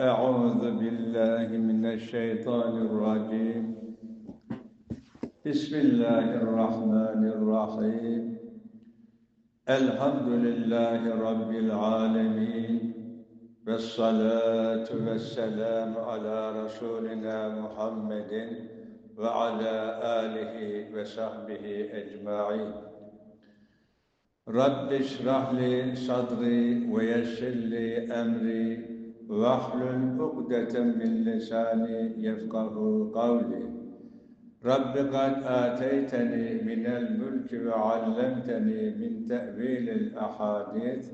أعوذ بالله من الشيطان الرجيم بسم الله الرحمن الرحيم الحمد لله رب العالمين والصلاة والسلام على رسولنا محمد وعلى آله وصحبه أجمعين رب اشرح لي صدري ويسر لي أمري واحلل عقدة من لساني يفقه قولي. رب قد آتيتني من الملك وعلمتني من تأويل الأحاديث.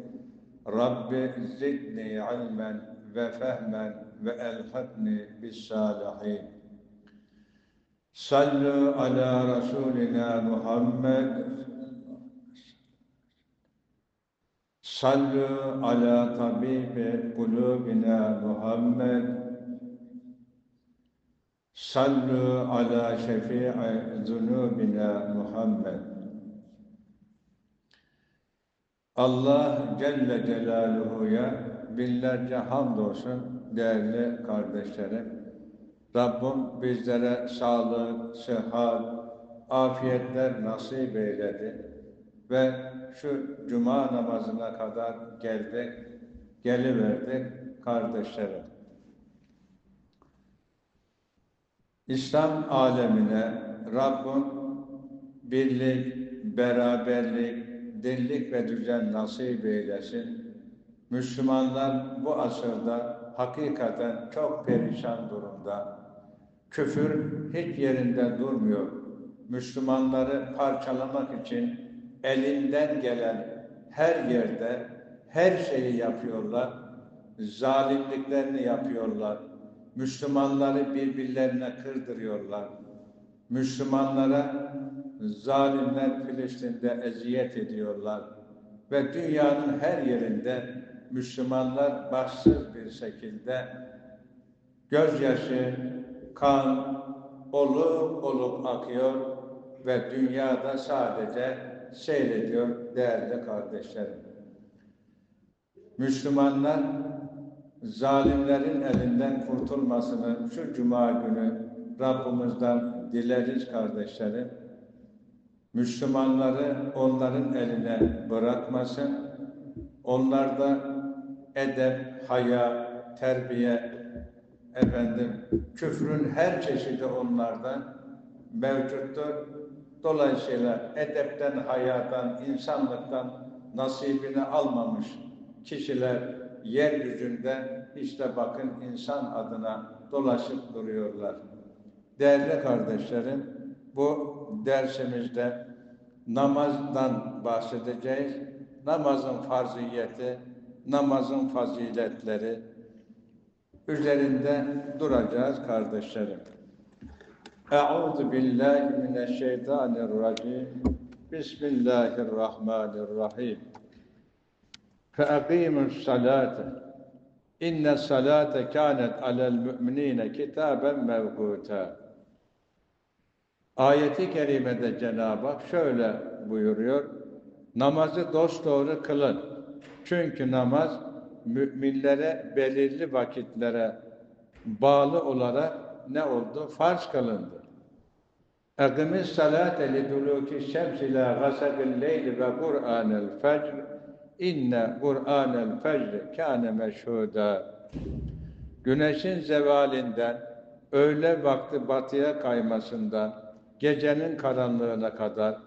رب زدني علما وفهما وألحقني بالصالحين. صلوا على رسولنا محمد Sallu ala tabibi kulubina Muhammed. Sallu ala şefi'i zunubina Muhammed. Allah Celle Celaluhu'ya binlerce hamdolsun değerli kardeşlerim. Rabbim bizlere sağlık, sıhhat, afiyetler nasip eyledi. Ve şu cuma namazına kadar geldik, geliverdik kardeşlerim. İslam alemine Rabbim birlik, beraberlik, dirlik ve düzen nasip eylesin. Müslümanlar bu asırda hakikaten çok perişan durumda. Küfür hiç yerinde durmuyor. Müslümanları parçalamak için elinden gelen her yerde her şeyi yapıyorlar. Zalimliklerini yapıyorlar. Müslümanları birbirlerine kırdırıyorlar. Müslümanlara zalimler Filistin'de eziyet ediyorlar. Ve dünyanın her yerinde Müslümanlar başsız bir şekilde gözyaşı, kan olup olup akıyor ve dünyada sadece seyrediyor değerli kardeşlerim. Müslümanlar zalimlerin elinden kurtulmasını şu cuma günü Rabbimizden dileriz kardeşlerim. Müslümanları onların eline bırakmasın. Onlarda edep, haya, terbiye, efendim, küfrün her çeşidi onlarda mevcuttur. Dolayısıyla edepten, hayadan, insanlıktan nasibini almamış kişiler yeryüzünde işte bakın insan adına dolaşıp duruyorlar. Değerli kardeşlerim, bu dersimizde namazdan bahsedeceğiz. Namazın farziyeti, namazın faziletleri üzerinde duracağız kardeşlerim. Euzu billahi mineşşeytanirracim. Bismillahirrahmanirrahim. فَاَقِيمُوا الصَّلَاةَ اِنَّ الصَّلَاةَ كَانَتْ عَلَى الْمُؤْمِنِينَ كِتَابًا مَوْقُوتًا Ayeti kerimede Cenab-ı Hak şöyle buyuruyor. Namazı dosdoğru kılın. Çünkü namaz müminlere belirli vakitlere bağlı olarak ne oldu? Farz kılındı. Eqimis salate li duluki şemsi ila gasabil leyli ve Kur'anel fecr inne Kur'anel fecr kâne meşhuda. Güneşin zevalinden öğle vakti batıya kaymasından gecenin karanlığına kadar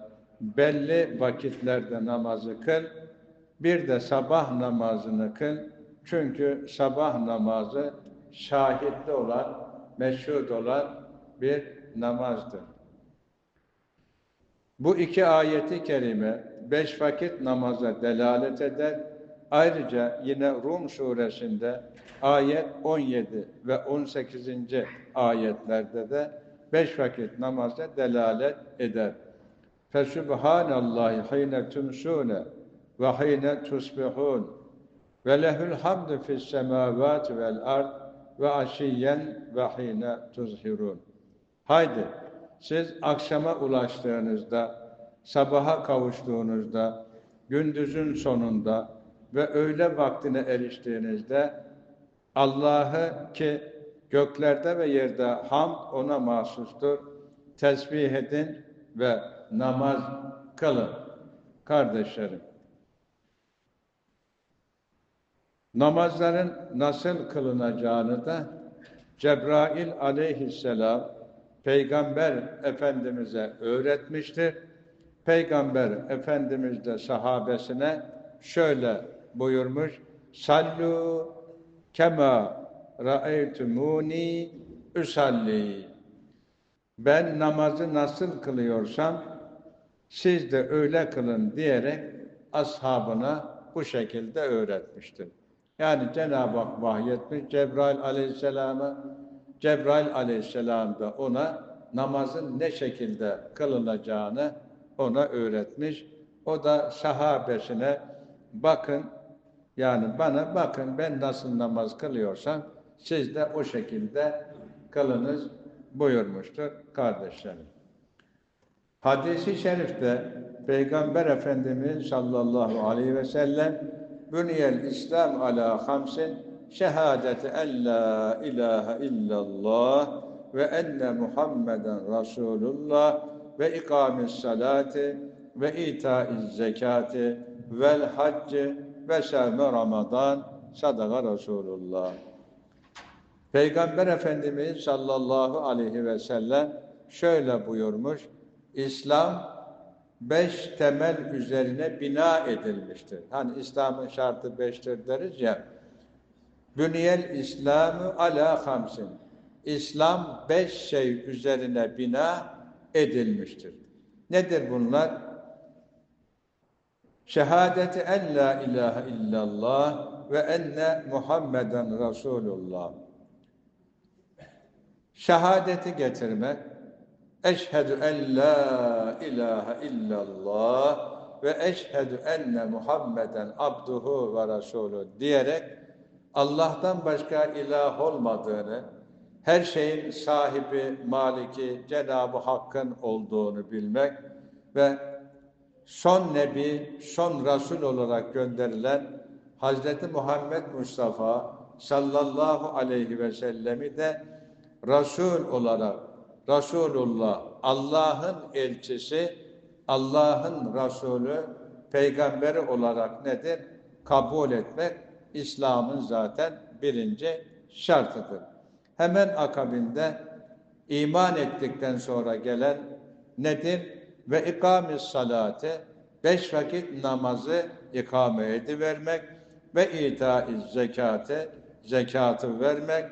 belli vakitlerde namazı kıl. Bir de sabah namazını kıl. Çünkü sabah namazı şahitli olan, meşhud olan bir namazdır. Bu iki ayeti kerime beş vakit namaza delalet eder. Ayrıca yine Rum suresinde ayet 17 ve 18. ayetlerde de beş vakit namaza delalet eder. Fesubhanallahi hine tumsune ve hine tusbihun ve lehül hamdu fis semavati vel ard ve aşiyen ve hine tuzhirun. Haydi siz akşama ulaştığınızda, sabaha kavuştuğunuzda, gündüzün sonunda ve öğle vaktine eriştiğinizde Allah'ı ki göklerde ve yerde hamd ona mahsustur. Tesbih edin ve namaz kılın. Kardeşlerim. Namazların nasıl kılınacağını da Cebrail aleyhisselam Peygamber Efendimiz'e öğretmiştir. Peygamber Efendimiz de sahabesine şöyle buyurmuş. Sallu kema ra'eytumuni usalli. Ben namazı nasıl kılıyorsam siz de öyle kılın diyerek ashabına bu şekilde öğretmiştir. Yani Cenab-ı Hak vahyetmiş Cebrail aleyhisselama, Cebrail aleyhisselam da ona namazın ne şekilde kılınacağını ona öğretmiş. O da sahabesine bakın yani bana bakın ben nasıl namaz kılıyorsam siz de o şekilde kılınız buyurmuştur kardeşlerim. Hadisi şerifte Peygamber Efendimiz sallallahu aleyhi ve sellem Büniyel İslam ala hamsin şehadeti en la ilahe illallah ve enne Muhammeden Resulullah ve ikamis salati ve itaiz zekati vel haccı ve sevme Ramazan sadaka Resulullah. Peygamber Efendimiz sallallahu aleyhi ve sellem şöyle buyurmuş. İslam beş temel üzerine bina edilmiştir. Hani İslam'ın şartı beştir deriz ya. Büniyel İslamı ala hamsin. İslam beş şey üzerine bina edilmiştir. Nedir bunlar? Şehadeti en la ilahe illallah ve enne Muhammeden Resulullah. Şehadeti getirmek, eşhedü en la ilahe illallah ve eşhedü enne Muhammeden abduhu ve resulü diyerek Allah'tan başka ilah olmadığını, her şeyin sahibi, maliki, Cenab-ı Hakk'ın olduğunu bilmek ve son Nebi, son Resul olarak gönderilen Hazreti Muhammed Mustafa sallallahu aleyhi ve sellemi de Resul olarak, Resulullah, Allah'ın elçisi, Allah'ın Resulü, peygamberi olarak nedir? Kabul etmek İslam'ın zaten birinci şartıdır. Hemen akabinde iman ettikten sonra gelen nedir? Ve ikamis salate, beş vakit namazı ikame edivermek ve zekate, zekatı vermek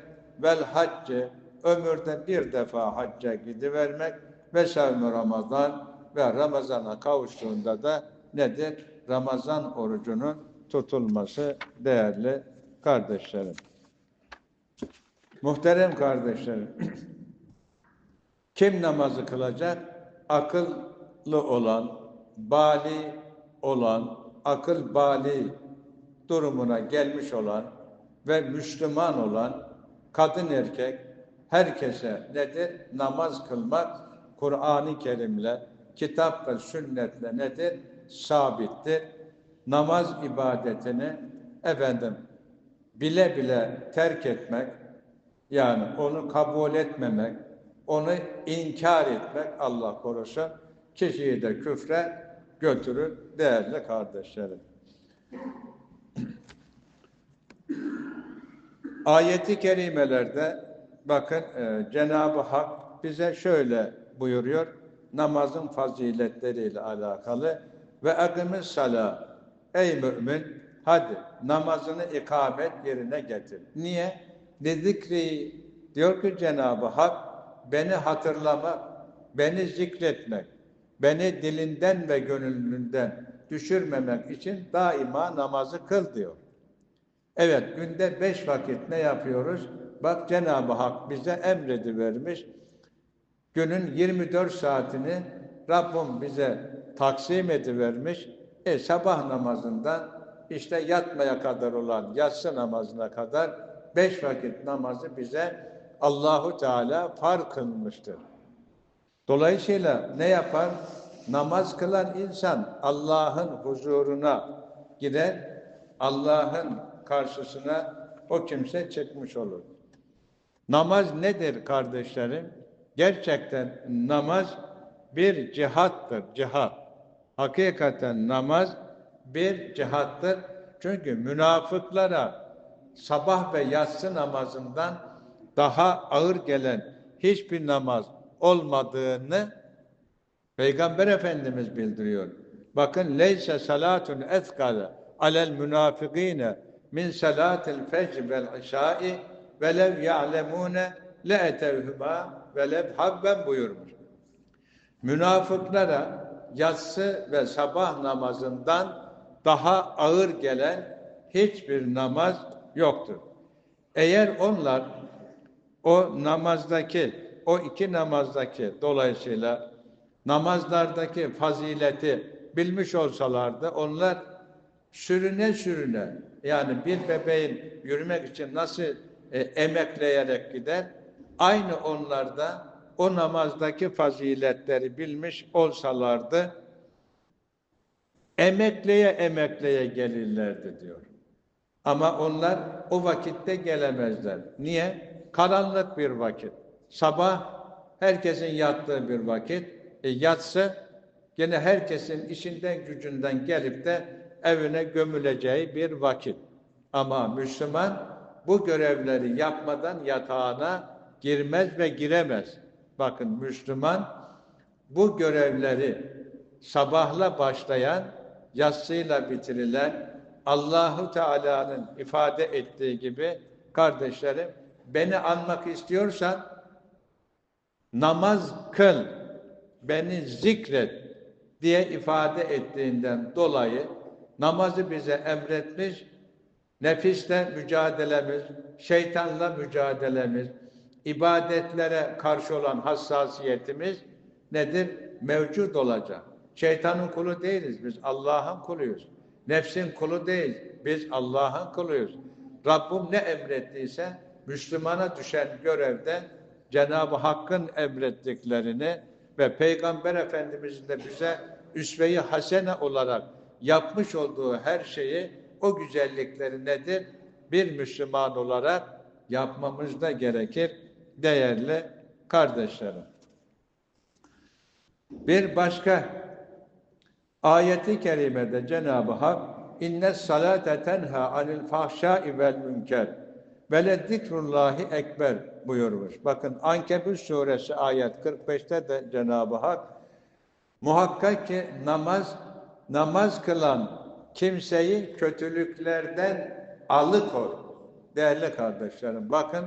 vel haccı, ömürde bir defa hacca gidivermek ve sevmi Ramazan ve Ramazan'a kavuştuğunda da nedir? Ramazan orucunun tutulması değerli kardeşlerim. Muhterem kardeşlerim, kim namazı kılacak? Akıllı olan, bali olan, akıl bali durumuna gelmiş olan ve Müslüman olan kadın erkek herkese nedir? Namaz kılmak Kur'an-ı Kerim'le, kitap ve sünnetle nedir? Sabittir. Namaz ibadetini efendim bile bile terk etmek, yani onu kabul etmemek, onu inkar etmek Allah korusun kişiyi de küfre götürür değerli kardeşlerim. Ayeti kerimelerde bakın e, Cenab-ı Hak bize şöyle buyuruyor namazın faziletleriyle alakalı ve akımız sala ey mümin hadi namazını ikamet yerine getir. Niye? Ne zikri diyor ki Cenab-ı Hak beni hatırlamak, beni zikretmek, beni dilinden ve gönlünden düşürmemek için daima namazı kıl diyor. Evet, günde beş vakit ne yapıyoruz? Bak Cenab-ı Hak bize emredi vermiş. Günün 24 saatini Rabbim bize taksim edivermiş. E sabah namazından işte yatmaya kadar olan yatsı namazına kadar beş vakit namazı bize Allahu Teala far kılmıştır. Dolayısıyla ne yapar? Namaz kılan insan Allah'ın huzuruna gider, Allah'ın karşısına o kimse çıkmış olur. Namaz nedir kardeşlerim? Gerçekten namaz bir cihattır, cihat. Hakikaten namaz bir cihattır. Çünkü münafıklara sabah ve yatsı namazından daha ağır gelen hiçbir namaz olmadığını Peygamber Efendimiz bildiriyor. Bakın leyse salatun ethkale alel münafikine min salatil fecr vel işai velev ya'lemune le etevhüma velev habben buyurmuş. Münafıklara yatsı ve sabah namazından daha ağır gelen hiçbir namaz yoktur. Eğer onlar o namazdaki, o iki namazdaki dolayısıyla namazlardaki fazileti bilmiş olsalardı onlar sürüne sürüne yani bir bebeğin yürümek için nasıl e, emekleyerek gider aynı onlarda o namazdaki faziletleri bilmiş olsalardı emekleye emekleye gelirlerdi diyor. Ama onlar o vakitte gelemezler. Niye? Karanlık bir vakit. Sabah herkesin yattığı bir vakit. E, yatsı gene herkesin işinden gücünden gelip de evine gömüleceği bir vakit. Ama Müslüman bu görevleri yapmadan yatağına girmez ve giremez. Bakın Müslüman bu görevleri sabahla başlayan, yatsıyla bitirilen Allahu Teala'nın ifade ettiği gibi kardeşlerim beni anmak istiyorsan namaz kıl, beni zikret diye ifade ettiğinden dolayı namazı bize emretmiş, nefisle mücadelemiz, şeytanla mücadelemiz, ibadetlere karşı olan hassasiyetimiz nedir? Mevcut olacak. Şeytanın kulu değiliz, biz Allah'ın kuluyuz. Nefsin kulu değil, biz Allah'ın kuluyuz. Rabbim ne emrettiyse Müslümana düşen görevde Cenab-ı Hakk'ın emrettiklerini ve Peygamber Efendimiz'in de bize üsve-i hasene olarak yapmış olduğu her şeyi, o güzellikleri nedir? Bir Müslüman olarak yapmamız da gerekir değerli kardeşlerim. Bir başka ayeti kerimede Cenab-ı Hak inne salate tenha anil fahşai vel münker ve lezzikrullahi ekber buyurmuş. Bakın Ankebut suresi ayet 45'te de Cenab-ı Hak muhakkak ki namaz namaz kılan kimseyi kötülüklerden alıkor. Değerli kardeşlerim bakın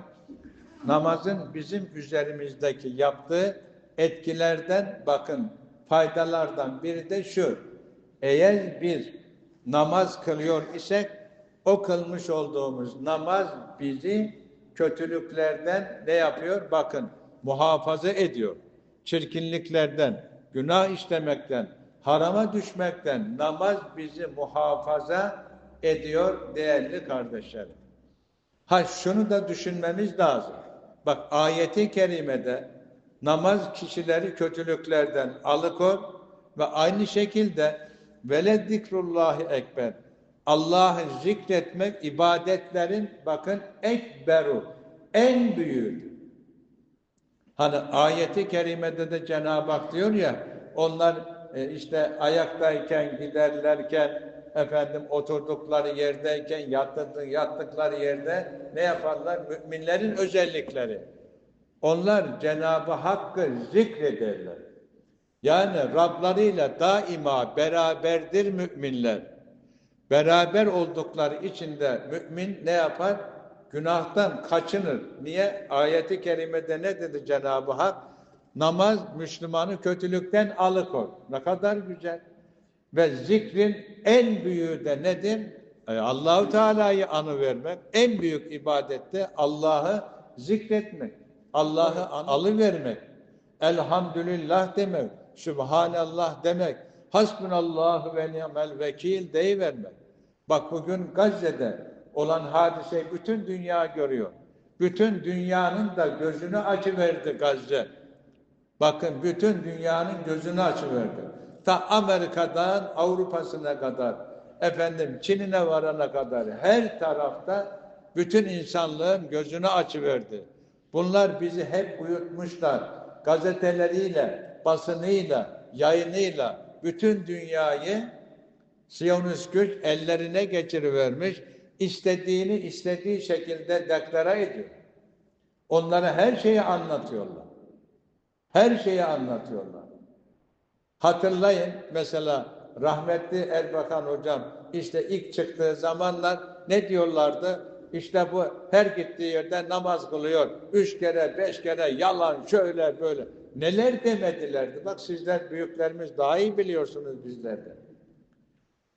namazın bizim üzerimizdeki yaptığı etkilerden bakın faydalardan biri de şu. Eğer bir namaz kılıyor isek o kılmış olduğumuz namaz bizi kötülüklerden ne yapıyor? Bakın muhafaza ediyor. Çirkinliklerden, günah işlemekten, harama düşmekten namaz bizi muhafaza ediyor değerli kardeşlerim. Ha şunu da düşünmemiz lazım. Bak ayeti kerimede namaz kişileri kötülüklerden alıkor ve aynı şekilde veled zikrullahi ekber. Allah'ı zikretmek ibadetlerin bakın ekberu en büyüğü. Hani ayeti kerimede de Cenab-ı Hak diyor ya onlar e, işte ayaktayken giderlerken efendim oturdukları yerdeyken yattık, yattıkları yerde ne yaparlar? Müminlerin özellikleri. Onlar Cenab-ı Hakk'ı zikrederler. Yani Rablarıyla daima beraberdir müminler. Beraber oldukları içinde mümin ne yapar? Günahtan kaçınır. Niye? Ayeti kerimede ne dedi Cenab-ı Hak? Namaz Müslümanı kötülükten alıkor. Ne kadar güzel. Ve zikrin en büyüğü de nedir? E, Allahu Teala'yı anı vermek. En büyük ibadette Allah'ı zikretmek. Allah'ı alıvermek. Elhamdülillah demek. Sübhanallah demek. Hasbunallahu ve ni'mel vekil deyivermek. Bak bugün Gazze'de olan hadiseyi bütün dünya görüyor. Bütün dünyanın da gözünü açıverdi Gazze. Bakın bütün dünyanın gözünü açıverdi. Ta Amerika'dan Avrupa'sına kadar, efendim Çin'ine varana kadar her tarafta bütün insanlığın gözünü açıverdi. Bunlar bizi hep uyutmuşlar. Gazeteleriyle, basınıyla, yayınıyla bütün dünyayı Siyonist güç ellerine geçirivermiş. istediğini istediği şekilde deklara ediyor. Onlara her şeyi anlatıyorlar. Her şeyi anlatıyorlar. Hatırlayın mesela rahmetli Erbakan hocam işte ilk çıktığı zamanlar ne diyorlardı? İşte bu her gittiği yerde namaz kılıyor. Üç kere, beş kere yalan şöyle böyle. Neler demedilerdi. Bak sizler büyüklerimiz daha iyi biliyorsunuz bizlerden.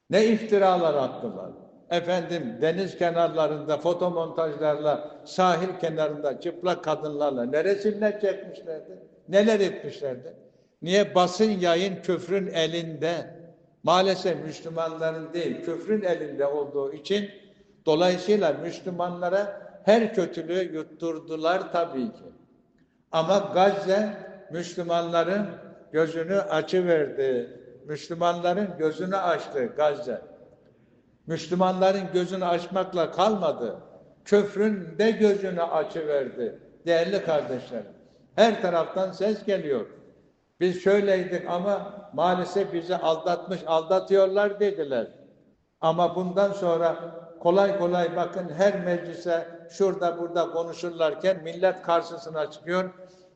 Ne iftiralar attılar. Efendim deniz kenarlarında fotomontajlarla, sahil kenarında çıplak kadınlarla ne resimler çekmişlerdi. Neler etmişlerdi. Niye basın yayın küfrün elinde? Maalesef Müslümanların değil, küfrün elinde olduğu için dolayısıyla Müslümanlara her kötülüğü yutturdular tabii ki. Ama Gazze Müslümanların gözünü açıverdi. Müslümanların gözünü açtı Gazze. Müslümanların gözünü açmakla kalmadı. Köfrün de gözünü açıverdi. Değerli kardeşlerim. Her taraftan ses geliyor. Biz şöyleydik ama maalesef bizi aldatmış, aldatıyorlar dediler. Ama bundan sonra kolay kolay bakın her meclise şurada burada konuşurlarken millet karşısına çıkıyor.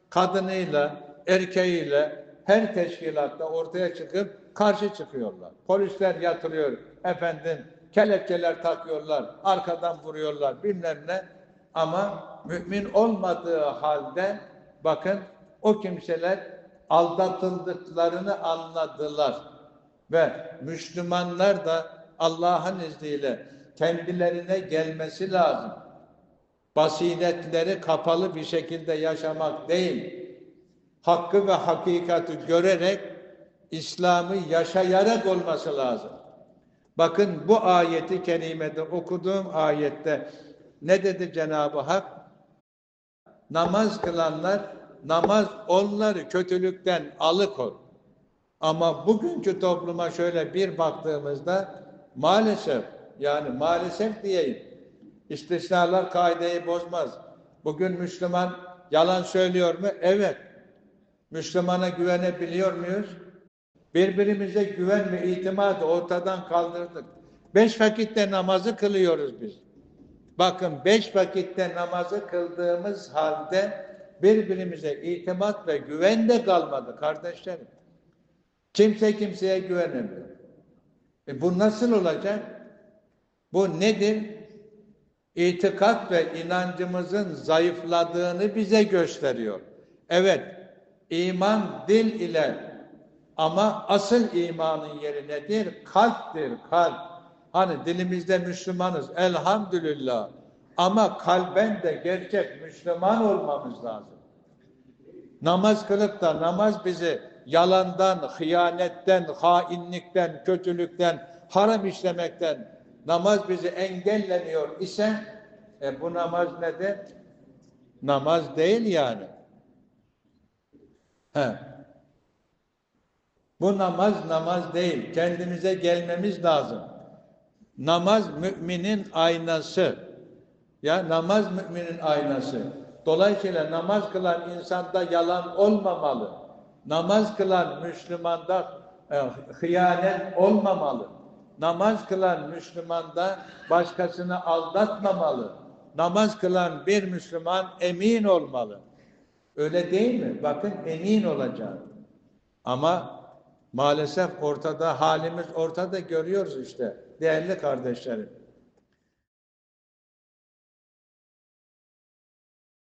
Kadınıyla, erkeğiyle her teşkilatta ortaya çıkıp karşı çıkıyorlar. Polisler yatırıyor efendim, kelepçeler takıyorlar, arkadan vuruyorlar bilmem ne. Ama mümin olmadığı halde bakın o kimseler aldatıldıklarını anladılar. Ve Müslümanlar da Allah'ın izniyle kendilerine gelmesi lazım. Basiretleri kapalı bir şekilde yaşamak değil, hakkı ve hakikati görerek İslam'ı yaşayarak olması lazım. Bakın bu ayeti kerimede okuduğum ayette ne dedi Cenab-ı Hak? Namaz kılanlar namaz onları kötülükten alıkor. Ama bugünkü topluma şöyle bir baktığımızda maalesef yani maalesef diyeyim istisnalar kaideyi bozmaz. Bugün Müslüman yalan söylüyor mu? Evet. Müslümana güvenebiliyor muyuz? Birbirimize güven ve itimadı ortadan kaldırdık. Beş vakitte namazı kılıyoruz biz. Bakın beş vakitte namazı kıldığımız halde birbirimize itimat ve güven de kalmadı kardeşlerim. Kimse kimseye güvenemiyor. E bu nasıl olacak? Bu nedir? İtikat ve inancımızın zayıfladığını bize gösteriyor. Evet, iman dil ile ama asıl imanın yeri nedir? Kalptir, kalp. Hani dilimizde Müslümanız, elhamdülillah. Ama kalben de gerçek Müslüman olmamız lazım. Namaz kılıp da namaz bizi yalandan, hıyanetten, hainlikten, kötülükten, haram işlemekten namaz bizi engellemiyor ise e, bu namaz nedir? Namaz değil yani. He. Bu namaz namaz değil. Kendimize gelmemiz lazım. Namaz müminin aynası. Ya namaz müminin aynası. Dolayısıyla namaz kılan insanda yalan olmamalı. Namaz kılan Müslümanda e, hıyanet olmamalı. Namaz kılan Müslümanda başkasını aldatmamalı. Namaz kılan bir Müslüman emin olmalı. Öyle değil mi? Bakın emin olacak. Ama maalesef ortada halimiz ortada görüyoruz işte değerli kardeşlerim.